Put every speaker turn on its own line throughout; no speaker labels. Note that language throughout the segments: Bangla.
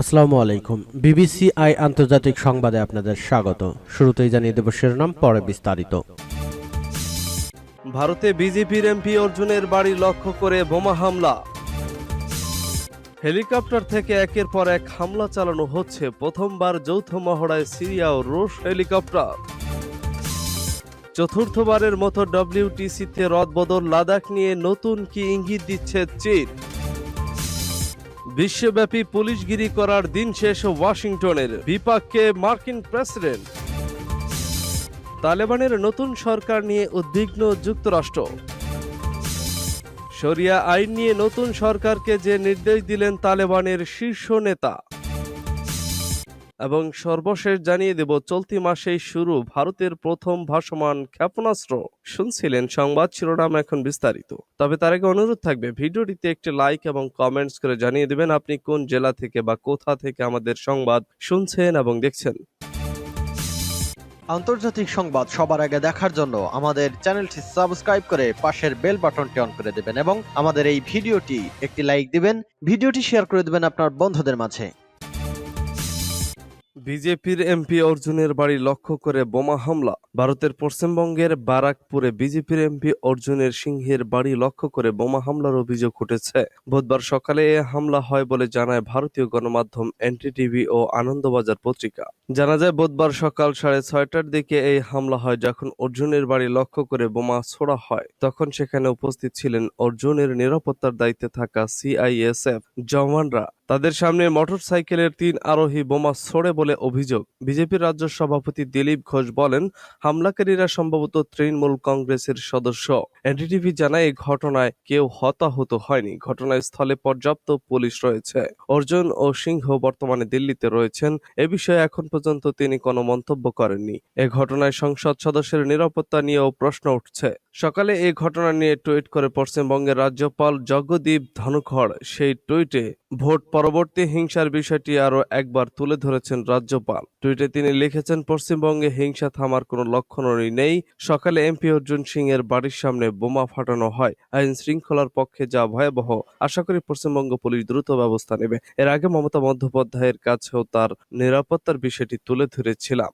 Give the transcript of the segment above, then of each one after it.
আসসালামু আলাইকুম। বিবিসি আই আন্তর্জাতিক সংবাদে আপনাদের স্বাগত। শুরুতেই জানিয়ে দেব শিরোনাম, পরে বিস্তারিত।
ভারতে বিজেপির এমপি অর্জুনের বাড়ি লক্ষ্য করে বোমা হামলা। হেলিকপ্টার থেকে একের পর এক হামলা চালানো হচ্ছে। প্রথমবার যৌথ মহড়ায় সিরিয়া ও রুশ হেলিকপ্টার। চতুর্থবারের মতো ডব্লিউটিসিতে রদবদল লাদাখ নিয়ে নতুন কি ইঙ্গিত দিচ্ছে চীন? বিশ্বব্যাপী পুলিশগিরি করার দিন শেষ ওয়াশিংটনের বিপাককে মার্কিন প্রেসিডেন্ট। তালেবানের নতুন সরকার নিয়ে উদ্বিগ্ন যুক্তরাষ্ট্র। শরিয়া আইন নিয়ে নতুন সরকারকে যে নির্দেশ দিলেন তালেবানের শীর্ষ নেতা। এবং সর্বশেষ জানিয়ে দেব, চলতি মাসেই শুরু ভারতের প্রথম ভাসমান ক্ষেপণাস্ত্র। শুনছিলেন সংবাদ শিরোনাম এখন বিস্তারিত। তবে তার আগে অনুরোধ থাকবে, ভিডিওটিতে একটি লাইক এবং কমেন্টস করে জানিয়ে দেবেন আপনি কোন জেলা থেকে বা কোথা থেকে আমাদের সংবাদ শুনছেন এবং দেখছেন।
আন্তর্জাতিক সংবাদ সবার আগে দেখার জন্য আমাদের চ্যানেলটি সাবস্ক্রাইব করে পাশের বেল বাটনটি অন করে দেবেন এবং আমাদের এই ভিডিওটি একটি লাইক দিবেন। ভিডিওটি শেয়ার করে দেবেন আপনার বন্ধুদের মাঝে।
বিজেপির এমপি অর্জুনের বাড়ি লক্ষ্য করে বোমা হামলা। ভারতের পশ্চিমবঙ্গের বারাকপুরে বিজেপির এমপি অর্জুনের সিংহের বাড়ি লক্ষ্য করে বোমা হামলার অভিযোগ উঠেছে। বুধবার সকালে এ হামলা হয় বলে জানায় ভারতীয় গণমাধ্যম এনটিটিভি ও আনন্দবাজার পত্রিকা। জানা যায় বুধবার সকাল সাড়ে ছয়টার দিকে এই হামলা হয় যখন অর্জুনের বাড়ি লক্ষ্য করে বোমা ছোড়া হয়। তখন সেখানে উপস্থিত ছিলেন অর্জুনের নিরাপত্তার দায়িত্বে থাকা সিআইএসএফ জওয়ানরা। তাদের সামনে মোটরসাইকেলের তিন আরোহী বোমা ছোড়ে বলে অভিযোগ। বিজেপির রাজ্য সভাপতি দিলীপ ঘোষ বলেন, হামলাকারীরা সম্ভবত তৃণমূল কংগ্রেসের সদস্য। এনডিটিভি জানায়, এই ঘটনায় কেউ হতাহত হয়নি। ঘটনাস্থলে পর্যাপ্ত পুলিশ রয়েছে। অর্জুন ও সিংহ বর্তমানে দিল্লিতে রয়েছেন। এ বিষয়ে এখন পর্যন্ত তিনি কোনো মন্তব্য করেননি। এ ঘটনায় সংসদ সদস্যের নিরাপত্তা নিয়েও প্রশ্ন উঠছে। সকালে এই ঘটনা নিয়ে টুইট করে পশ্চিমবঙ্গের রাজ্যপাল জগদীপ ধনখড়। সেই টুইটে ভোট পরবর্তী হিংসার বিষয়টি আরও একবার তুলে ধরেছেন রাজ্যপাল। টুইটে তিনি লিখেছেন, পশ্চিমবঙ্গে হিংসা থামার কোনো লক্ষণই নেই। সকালে এমপি অর্জুন সিং এর বাড়ির সামনে বোমা ফাটানো হয়। আইন শৃঙ্খলার পক্ষে যা ভয়াবহ, আশা করি পশ্চিমবঙ্গ পুলিশ দ্রুত ব্যবস্থা নেবে। এর আগে মমতা বন্দ্যোপাধ্যায়ের কাছেও তার নিরাপত্তার বিষয়টি তুলে ধরেছিলাম।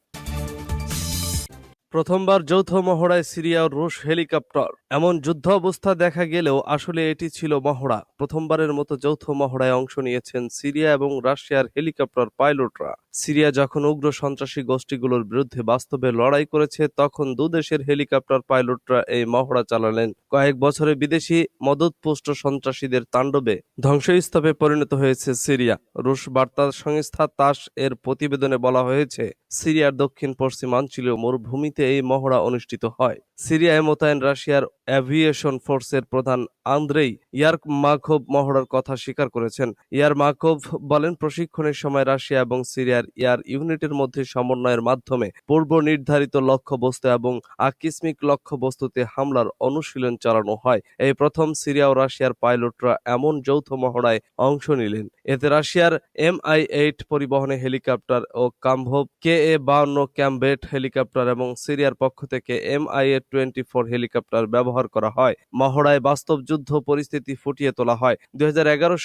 প্রথমবার যৌথ মহড়ায় সিরিয়া ও রুশ হেলিকপ্টার। এমন যুদ্ধ অবস্থা দেখা গেলেও আসলে এটি ছিল মহড়া। প্রথমবারের মতো যৌথ মহড়ায় অংশ নিয়েছেন সিরিয়া এবং রাশিয়ার হেলিকপ্টার পাইলটরা। সিরিয়া যখন উগ্র সন্ত্রাসী গোষ্ঠীগুলোর বিরুদ্ধে বাস্তবে লড়াই করেছে, তখন দুদেশের হেলিকপ্টার পাইলটরা এই মহড়া চালালেন। কয়েক বছরে বিদেশি মদতপুষ্ট সন্ত্রাসীদের তাণ্ডবে ধ্বংসস্তূপে পরিণত হয়েছে সিরিয়া। রুশ বার্তা সংস্থা তাস এর প্রতিবেদনে বলা হয়েছে, সিরিয়ার দক্ষিণ পশ্চিমাঞ্চলীয় মরুভূমিতে এই মহড়া অনুষ্ঠিত হয়। সিরিয়ায় মোতায়েন রাশিয়ার অ্যাভিয়েশন ফোর্সের প্রধান আন্দ্রেই ইয়ার্ক মাখোভ মহড়ার কথা স্বীকার করেছেন। ইয়ার মাখোভ বলেন, প্রশিক্ষণের সময় রাশিয়া এবং সিরিয়ার এয়ার ইউনিটের মধ্যে সমন্বয়ের মাধ্যমে পূর্ব নির্ধারিত লক্ষ্যবস্তু এবং আকস্মিক লক্ষ্যবস্তুতে হামলার অনুশীলন চালানো হয়। এই প্রথম সিরিয়া ও রাশিয়ার পাইলটরা এমন যৌথ মহড়ায় অংশ নিলেন। এতে রাশিয়ার এম আই এইট পরিবহনে হেলিকপ্টার ও কাম্ভব কে এ বাউন্ন ক্যাম্বেট হেলিকপ্টার এবং সিরিয়ার পক্ষ থেকে এমআই এ টোয়েন্টি ফোর হেলিকপ্টার ব্যবহার করা হয়। মহড়ায় বাস্তব যুদ্ধ পরিস্থিতি ফুটিয়ে তোলা হয়। দুই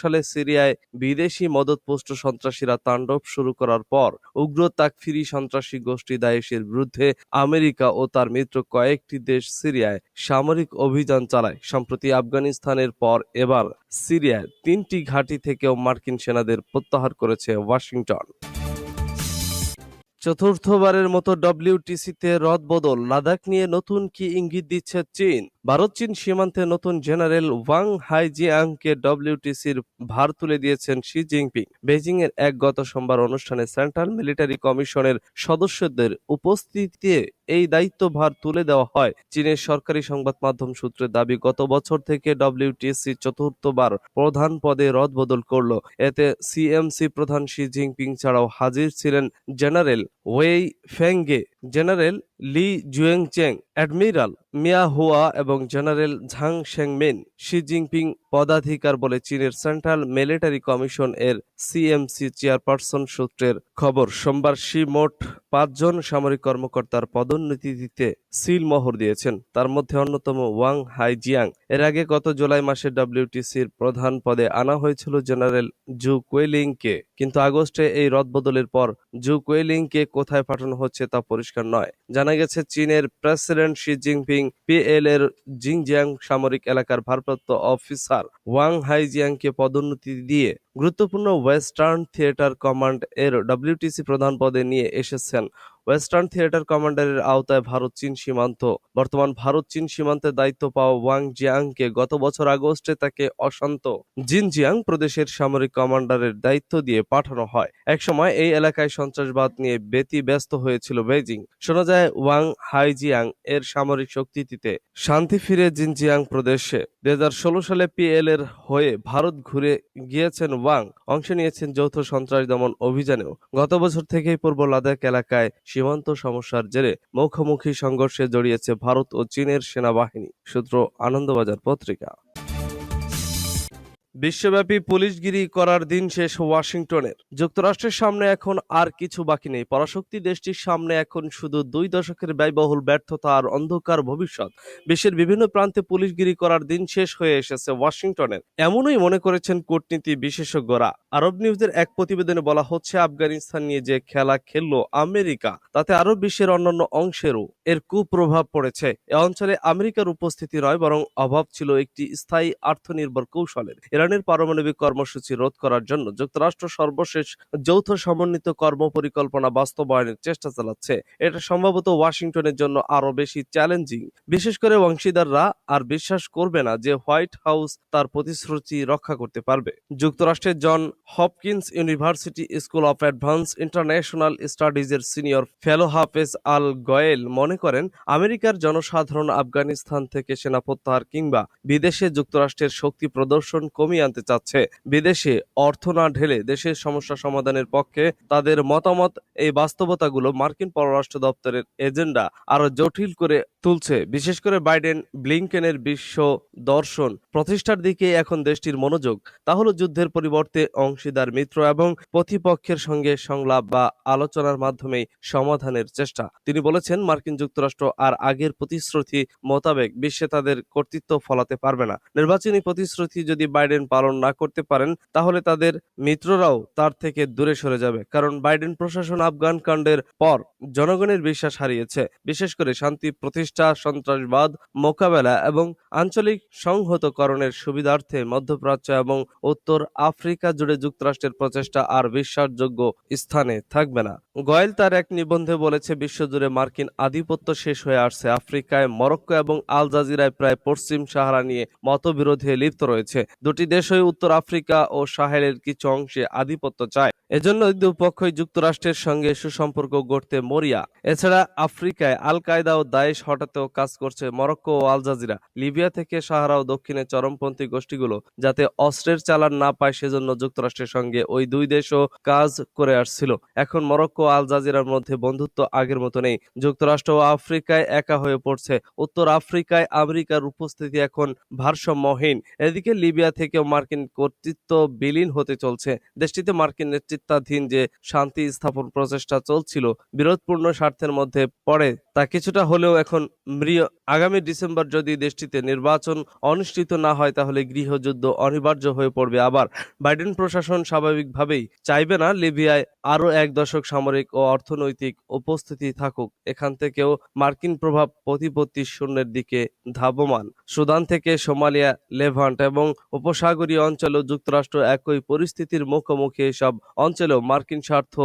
সালে সিরিয়ায় বিদেশি মদতপুষ্ট সন্ত্রাসীরা তাণ্ডব শুরু করার পর উগ্র তাকফিরি সন্ত্রাসী গোষ্ঠী দায়েশের বিরুদ্ধে আমেরিকা ও তার মিত্র কয়েকটি দেশ সিরিয়ায় সামরিক অভিযান চালায়। সম্প্রতি আফগানিস্তানের পর এবার সিরিয়ায় তিনটি ঘাঁটি থেকেও মার্কিন সেনাদের প্রত্যাহার করেছে ওয়াশিংটন। চতুর্থবারের মতো ডব্লিউটিসিতে রদবদল লাদাখ নিয়ে নতুন কি ইঙ্গিত দিচ্ছে চীন? ভারত চীন সীমান্তে নতুন জেনারেল ওয়াং হাইজিয়াংকে ডব্লিউটিসির ভার তুলে দিয়েছেন শি জিনপিং। বেজিং এর এক গত সোমবার অনুষ্ঠানে সেন্ট্রাল মিলিটারি কমিশনের সদস্যদের উপস্থিতিতে এই দায়িত্বভার তুলে দেওয়া হয়। চীনের সরকারি সংবাদ মাধ্যম সূত্রে দাবি, গত বছর থেকে ডব্লিউটিসি চতুর্থবার প্রধান পদে রদবদল করল। এতে সিএমসি প্রধান শি জিনপিং ছাড়াও হাজির ছিলেন general Wei Fenghe general Li Zuocheng admiral Miao Hua এবং general Zhang Shengmin Xi Jinping পদাধিকার বলে চীনের সেন্ট্রাল মিলিটারি কমিশন এর সিএমসি চেয়ারপারসন সূত্রের খবর, সোমবার শি মোট পাঁচজন সামরিক কর্মকর্তার পদোন্নতি দিতে সিল মোহর দিয়েছেন। তার মধ্যে অন্যতম ওয়াং হাই জিয়াং এর আগে গত জুলাই মাসে ডব্লিউটিসির প্রধান পদে আনা হয়েছিল জেনারেল জু কুয়েলিংকে। কিন্তু আগস্টে এই রদবদলের পর জু কুয়েলিংকে কোথায় পাঠানো হচ্ছে তা পরিষ্কার নয়। জানা গেছে, চীনের প্রেসিডেন্ট শি জিনপিং পিএল এর জিংজিয়াং সামরিক এলাকার ভারপ্রাপ্ত অফিসার ওয়াং হাইজিয়াংকে পদোন্নতি দিয়ে গুরুত্বপূর্ণ ওয়েস্টার্ন থিয়েটার কমান্ড এর ডব্লিউটিসি প্রধান পদে নিয়ে এসেছেন। ওয়েস্টার্ন থিয়েটার কমান্ডারের আওতায় ভারত, চীন সীমান্ত। বর্তমান ভারত, চীন সীমান্তে দায়িত্ব পাওয়া ওয়াং জিয়াংকে গত বছর আগস্টে তাকে অশান্ত জিনজিয়াং প্রদেশের সামরিক কমান্ডারের দায়িত্ব দিয়ে পাঠানো হয়। একসময় এই এলাকায় সন্ত্রাসবাদ নিয়ে বেতি ব্যস্ত হয়েছিল বেজিং শোনা যায়, ওয়াং হাইজিয়াং এর সামরিক শক্তিতে শান্তি ফিরে জিনজিয়াং প্রদেশে দুই হাজার ষোলো সালে পিএল এর হয়ে ভারত ঘুরে গিয়েছেন ওয়াং। অংশ নিয়েছেন যৌথ সন্ত্রাস দমন অভিযানেও। গত বছর থেকেই পূর্ব লাদাখ এলাকায় সীমান্ত সমস্যার জেরে মুখোমুখি সংঘর্ষে জড়িয়েছে ভারত ও চীনের সেনাবাহিনী। সূত্র আনন্দবাজার পত্রিকা। বিশ্বব্যাপী পুলিশগিরি করার দিন শেষ ওয়াশিংটনের। যুক্তরাষ্ট্রের সামনে এখন আর কিছু বাকি নেই। পরাশক্তি দেশটির সামনে এখন শুধু দুই দশকের ব্যয়বহুল ব্যর্থতা আর অন্ধকার ভবিষ্যৎ। বিশ্বের বিভিন্ন প্রান্তে পুলিশগিরি করার দিন শেষ হয়ে এসেছে ওয়াশিংটনের। এমনই মনে করেছেন কূটনীতি বিশেষজ্ঞরা। আরব নিউজের এক প্রতিবেদনে বলা হচ্ছে, আফগানিস্তান নিয়ে যে খেলা খেললো আমেরিকা, তাতে আরব বিশ্বের অন্যান্য অংশেরও এর কুপ্রভাব পড়েছে। এ অঞ্চলে আমেরিকার উপস্থিতি নয়, বরং অভাব ছিল একটি স্থায়ী আর্থনির্ভর কৌশলের। ইরানের পারমাণবিক কর্মসূচি রোধ করার জন্য যুক্তরাষ্ট্র সর্বশেষ যৌথ সমন্বিত কর্ম পরিকল্পনা বাস্তবায়নের চেষ্টা চালাচ্ছে। এটা সম্ভবত ওয়াশিংটনের জন্য আরও বেশি চ্যালেঞ্জিং। বিশেষ করে অংশীদাররা আর বিশ্বাস করবে না যে হোয়াইট হাউস তার প্রতিশ্রুতি রক্ষা করতে পারবে। যুক্তরাষ্ট্রের John Hopkins university school of advance international স্টাডিজের senior fellow Hafez Al Ghwell মনে করেন, আমেরিকার জনসাধারণ আফগানিস্তান থেকে সেনা প্রত্যাহার কিংবা বিদেশে যুক্তরাষ্ট্রের শক্তি প্রদর্শন কমিয়ে আনতে চাচ্ছে। বিদেশে অর্থ না ঢেলে দেশের সমস্যা সমাধানের পক্ষে তাদের মতামত, এই বাস্তবতাগুলো মার্কিন পররাষ্ট্র দপ্তরের এজেন্ডা আরও জটিল করে তুলছে। বিশেষ করে বাইডেন ব্লিংকেনের বিশ্ব দর্শন প্রতিষ্ঠার দিকে এখন দেশটির মনোযোগ। তা হলো যুদ্ধের পরিবর্তে অংশীদার মিত্র এবং প্রতিপক্ষের সঙ্গে সংলাপ বা আলোচনার মাধ্যমে সমাধানের চেষ্টা। তিনি বলেছেন, মার্কিন যুক্তরাষ্ট্র আর আগের প্রতিশ্রুতি মোতাবেক বিশ্বে তাদের কর্তৃত্ব ফলাতে পারবে না। নির্বাচনী প্রতিশ্রুতি যদি বাইডেন পালন না করতে পারেন, তাহলে তাদের মিত্ররাও তার থেকে দূরে সরে যাবে। কারণ বাইডেন প্রশাসন আফগান কাণ্ডের পর জনগণের বিশ্বাস হারিয়েছে। বিশেষ করে শান্তি প্রতিষ্ঠা সন্ত্রাসবাদ, মোকাবেলা এবং আঞ্চলিক সংহতকরণের সুবিধার্থে মধ্যপ্রাচ্য এবং উত্তর আফ্রিকা জুড়ে যুক্তরাষ্ট্রের প্রচেষ্টা আর বিশ্বাসযোগ্য স্থানে থাকবে না। গয়েল তার এক নিবন্ধে বলেছে, বিশ্বজুড়ে মার্কিন আধিপত্য শেষ হয়ে আসছে। আফ্রিকায় মরক্কো এবং আল জাজিরায় প্রায় পশ্চিম সাহারা নিয়ে মতবিরোধে লিপ্ত রয়েছে। দুটি দেশই উত্তর আফ্রিকা ও সাহেলের কিছু অংশে আধিপত্য চায়। এজন্য দুপক্ষই যুক্তরাষ্ট্রের সঙ্গে সুসম্পর্ক গড়তে মরিয়া। এছাড়া আফ্রিকায় আল কায়দা ও দায়েশ হটাতেও কাজ করছে মরক্কো ও আল জাজিরা। লিবিয়া থেকে সাহারা ও দক্ষিণে চরমপন্থী গোষ্ঠীগুলো যাতে অস্ত্রের চালান না পায় সেজন্য যুক্তরাষ্ট্রের সঙ্গে ওই দুই দেশও কাজ করে আসছিল। এখন মরক্কো আল জাজিরার মধ্যে বন্ধুত্ব আগের মতো নেই। যুক্তরাষ্ট্র ও আফ্রিকায় একা হয়ে পড়ছে। উত্তর আফ্রিকায় আমেরিকার উপস্থিতি এখন ভারসাম্যহীন। এদিকে লিবিয়া থেকেও মার্কিন কর্তৃত্ব বিলীন হতে চলছে। দেশটিতে মার্কিন নেতৃত্বাধীন যে শান্তি স্থাপন প্রচেষ্টা চলছিল, বিরোধপূর্ণ স্বার্থের মধ্যে পড়ে তা কিছুটা হলেও এখন আগামী ডিসেম্বর যদি দেশটিতে নির্বাচন অনুষ্ঠিত না হয়, তাহলে গৃহযুদ্ধ অনিবার্য হয়ে পড়বে আবার। বাইডেন প্রশাসন স্বাভাবিকভাবেই চাইবে না লিবিয়ায় আরও এক দশক সামরিক ও অর্থনৈতিক উপস্থিতি থাকুক। এখান থেকেও মার্কিন প্রভাব প্রতিপত্তি শূন্যের দিকে ধাবমান। সুদান থেকে সোমালিয়া, লেভান্ট এবং উপসাগরীয় অঞ্চলেও যুক্তরাষ্ট্র একই পরিস্থিতির মুখোমুখি এসব অঞ্চলেও মার্কিন স্বার্থ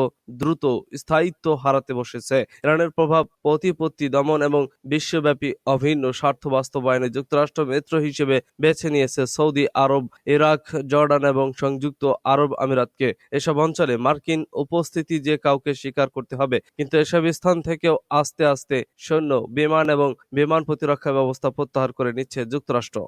দ্রুত স্থায়িত্ব হারাতে বসেছে। ইরানের প্রভাব প্রতিপত্তি দমন এবং বিশ্বব্যাপী অভিন্ন স্বার্থ বাস্তবায়নে যুক্তরাষ্ট্র মিত্র হিসেবে বেছে নিয়েছে সৌদি আরব, ইরাক, জর্ডান এবং সংযুক্ত আরব আমিরাতকে। এসব অঞ্চলে মার্কিন উপস্থিতি যে কাউকে স্বীকার করতে হবে, কিন্তু এসব স্থান থেকেও আস্তে আস্তে সৈন্য, বিমান এবং বিমান প্রতিরক্ষা ব্যবস্থা প্রত্যাহার করে নিচ্ছে যুক্তরাষ্ট্র।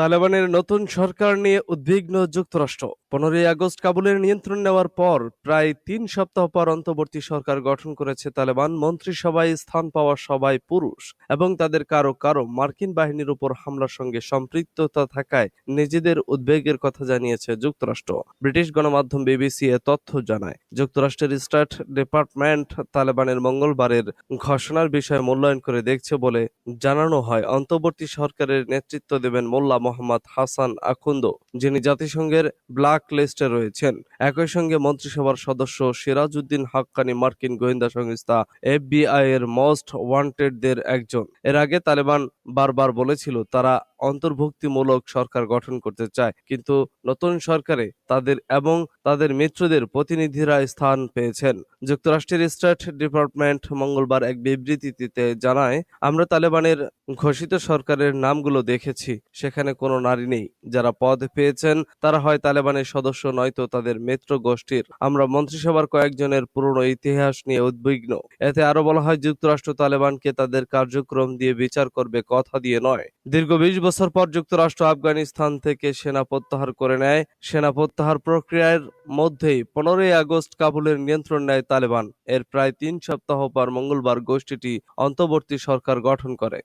তালেবানের নতুন সরকার নিয়ে উদ্বিগ্ন যুক্তরাষ্ট্র। পনেরোই আগস্ট কাবুলের নিয়ন্ত্রণ নেওয়ার পর প্রায় তিন সপ্তাহ পর অন্তর্বর্তী সরকার গঠন করেছে তালেবান। মন্ত্রিসভায় স্থান পাওয়া সবাই পুরুষ এবং তাদের কারও কারও মার্কিন বাহিনীর উপর হামলার সঙ্গে সম্পৃক্ততা থাকায় নিজেদের উদ্বেগের কথা জানিয়েছে যুক্তরাষ্ট্র। ব্রিটিশ গণমাধ্যম বিবিসি এ তথ্য জানায়, যুক্তরাষ্ট্রের স্টেট ডিপার্টমেন্ট তালেবানের মঙ্গলবারের ঘোষণার বিষয়ে মূল্যায়ন করে দেখছে বলে জানানো হয়। অন্তর্বর্তী সরকারের নেতৃত্ব দেবেন মোল্লা মোহাম্মদ হাসান আকুন্দ, যিনি জাতিসংঘের ব্ল্যাক লিস্টে রয়েছেন। একই সঙ্গে মন্ত্রিসভার সদস্য সিরাজউদ্দিন হাক্কানি মার্কিন গোয়েন্দা সংস্থা এফবিআই এর মোস্ট ওয়ান্টেডদের একজন। এর আগে তালেবান বারবার বলেছিল, তারা অন্তর্ভুক্তিমূলক সরকার গঠন করতে চায়। কিন্তু নতুন সরকারে তাদের এবং তাদের মিত্রদের প্রতিনিধিরা স্থান পেয়েছেন। যুক্তরাষ্ট্রের স্টেট ডিপার্টমেন্ট মঙ্গলবার এক বিবৃতিতে জানায়, আমরা তালেবানের ঘোষিত সরকারের নামগুলো দেখেছি। সেখানে কোনো নারী নেই। যারা পদ পেয়েছেন, তারা হয় তালেবানের সদস্য, নয়তো তাদের মিত্র গোষ্ঠীর। আমরা মন্ত্রিসভার কয়েকজনের পুরনো ইতিহাস নিয়ে উদ্বিগ্ন। এতে আরও বলা হয়, যুক্তরাষ্ট্র তালেবানকে তাদের কার্যক্রম দিয়ে বিচার করবে কথা দিয়ে নয়। দীর্ঘ বিশ বছর পর যুক্তরাষ্ট্র আফগানিস্তান থেকে সেনা প্রত্যাহার করে নেয়। সেনা প্রত্যাহার প্রক্রিয়ার মধ্যেই পনেরোই আগস্ট কাবুলের নিয়ন্ত্রণ নেয় তালেবান। এর প্রায় তিন সপ্তাহ পর মঙ্গলবার গোষ্ঠীটি অন্তর্বর্তী সরকার গঠন করে।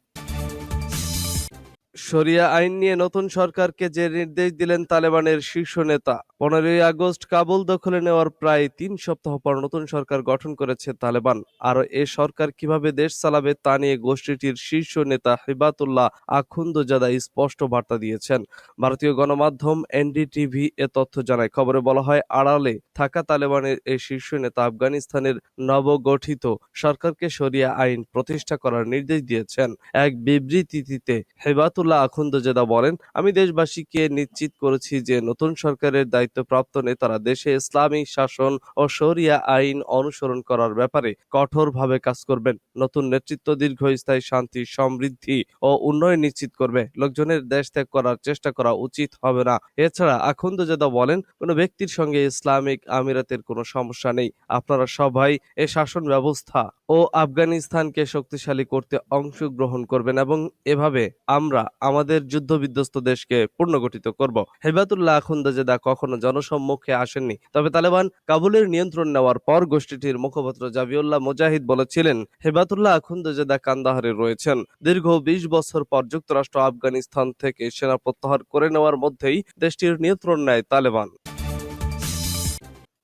শরিয়া আইন নিয়ে নতুন সরকারকে যে নির্দেশ দিলেন তালেবানের শীর্ষ নেতা পনেরোই আগস্ট কাবুল দখলে নেওয়ার প্রায় তিন সপ্তাহ পর নতুন সরকার গঠন করেছে তালেবান। আর এ সরকার কীভাবে দেশ চালাবে তা নিয়ে গোষ্ঠীটির শীর্ষ নেতা হিবাতুল্লাহ আখুন্দজাদা স্পষ্ট বার্তা দিয়েছেন। ভারতীয় গণমাধ্যম এনডিটিভি এ তথ্য জানায়। খবরে বলা হয়, আড়ালে থাকা তালেবানের এই শীর্ষ নেতা আফগানিস্তানের নবগঠিত সরকারকে শরিয়া আইন প্রতিষ্ঠা করার নির্দেশ দিয়েছেন। এক বিবৃতিতে হেবাতুল্লাহ আখুন্দজেদা বলেন, আমি দেশবাসীকে নিশ্চিত করেছি যে নতুন সরকারের দায়িত্বপ্রাপ্ত নেতারা দেশে ইসলামী শাসন ও শরিয়া আইন অনুসরণ করার ব্যাপারে কঠোরভাবে কাজ করবেন। নতুন নেতৃত্ব দীর্ঘস্থায়ী শান্তি, সমৃদ্ধি ও উন্নয়ন নিশ্চিত করবে। লোকজনের দেশ ত্যাগ করার চেষ্টা করা উচিত হবে না। এছাড়া আখুন্দজেদা বলেন, কোনো ব্যক্তির সঙ্গে ইসলামিক আমিরাতের কোনো সমস্যা নেই। আপনারা সবাই এ শাসন ব্যবস্থা ও আফগানিস্তানকে শক্তিশালী করতে অংশগ্রহণ করবেন এবং এভাবে আমরা আমাদের যুদ্ধবিধ্বস্ত দেশকে পুনর্গঠিত করব। হেবাতুল্লাহ আখুন্দাজেদা কখনো জনসম্মুখে আসেননি। তবে তালেবান কাবুলের নিয়ন্ত্রণ নেওয়ার পর গোষ্ঠীটির মুখপাত্র জাবিউল্লাহ মুজাহিদ বলেছিলেন, হেবাতুল্লাহ আখুন্দাজেদা কান্দাহারে রয়েছেন। দীর্ঘ বিশ বছর পর যুক্তরাষ্ট্র আফগানিস্তান থেকে সেনা প্রত্যাহার করে নেওয়ার মধ্যেই দেশটির নিয়ন্ত্রণ নেয় তালেবান।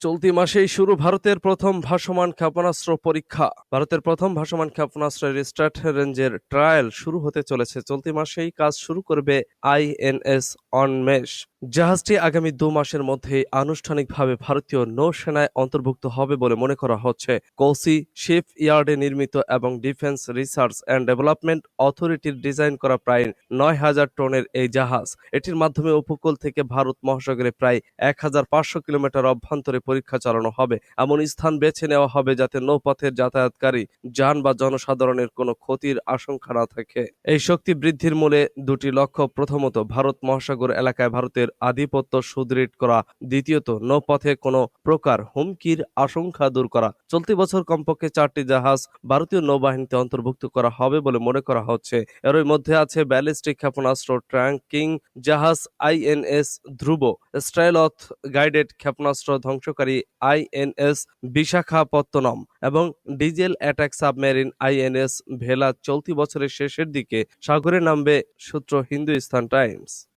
চলতি মাসেই শুরু ভারতের প্রথম ভাসমান ক্ষেপণাস্ত্র পরীক্ষা। ভারতের প্রথম ভাসমান ক্ষেপণাস্ত্রের স্টার্ট রেঞ্জের ট্রায়াল শুরু হতে চলেছে। চলতি মাসেই কাজ শুরু করবে আইএনএস অনমেশ জাহাজটি আগামী দু মাসের মধ্যে আনুষ্ঠানিকভাবে ভারতীয় নৌসেনায় অন্তর্ভুক্ত হবে বলে মনে করা হচ্ছে। কৌসি শিপ ইয়ার্ডে নির্মিত এবং ডিফেন্স রিসার্চ অ্যান্ড ডেভেলপমেন্ট অথরিটির ডিজাইন করা প্রায় নয় হাজার টনের এই জাহাজ। এটির মাধ্যমে উপকূল থেকে ভারত মহাসাগরে প্রায় এক হাজার পাঁচশো কিলোমিটার অভ্যন্তরে পরীক্ষা চালানো হবে। এমন স্থান বেছে নেওয়া হবে যাতে নৌপথের যাতায়াতকারী যান বা জনসাধারণের কোনো ক্ষতির আশঙ্কা না থাকে। এই শক্তি বৃদ্ধির মূলে দুটি লক্ষ্য। প্রথমত, ভারত মহাসাগর এলাকায় ভারতের আধিপত্য সুদৃঢ় করা। দ্বিতীয়ত, নৌপথে কোনো প্রকার হুমকির আশঙ্কা দূর করা। চলতি বছর কমপক্ষে চারটি জাহাজ ভারতীয় নৌবাহিনীতে অন্তর্ভুক্ত করা হবে বলে মনে করা হচ্ছে। এরই মধ্যে আছে ব্যালিস্টিক ক্ষেপণাস্ত্র, ট্র্যাঙ্কিং জাহাজ, আইএনএস ধ্রুব, স্ট্রাইলথ গাইডেড ক্ষেপণাস্ত্র, ধ্বংসকারী আইএনএস বিশাখাপত্তনম এবং ডিজেল অ্যাটাক সাবমেরিন আইএনএস ভেলা চলতি বছরের শেষের দিকে সাগরে নামবে সূত্র হিন্দুস্তান টাইমস।